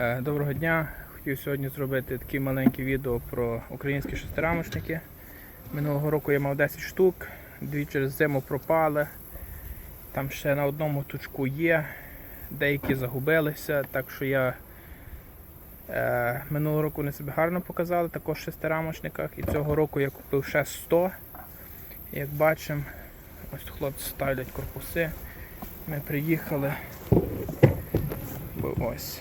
Е, Доброго дня. Хотів сьогодні зробити таке маленьке відео про українські шестирамочники. Минулого року я мав 10 штук, дві через зиму пропали. Там ще на одному тучку є, деякі загубилися, так що я е, минулого року вони себе гарно показали, також в шестирамочниках. І цього року я купив ще 100. Як бачимо, ось хлопці ставлять корпуси. Ми приїхали. Ось.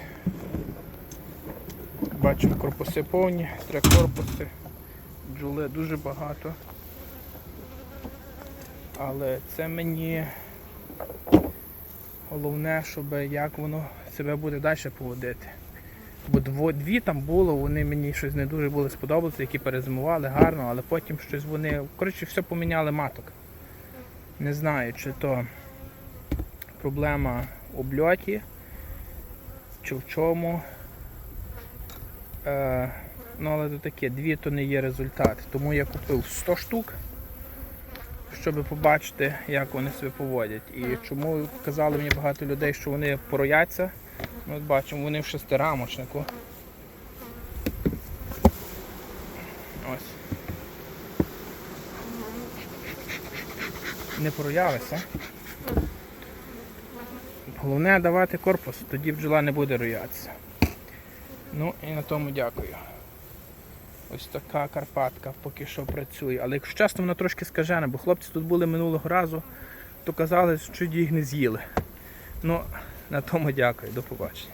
Бачимо корпуси повні, три корпуси, бджоли дуже багато. Але це мені головне, щоб як воно себе буде далі поводити. Бо дві там було, вони мені щось не дуже були сподобалися, які перезимували гарно, але потім щось вони. Коротше, все поміняли маток. Не знаю, чи то проблема в обльоті, чи в чому. Е, ну, але то таке, дві то не є результат. Тому я купив 100 штук, щоб побачити, як вони себе поводять. І чому казали мені багато людей, що вони порояться. Ну, от бачимо, вони в шестирамочнику. Ось. Не проявися. Головне давати корпус, тоді бджола не буде роятися. Ну і на тому дякую. Ось така Карпатка поки що працює. Але якщо чесно, вона трошки скажена, бо хлопці тут були минулого разу, то казали, що їх не з'їли. Ну, на тому дякую, до побачення.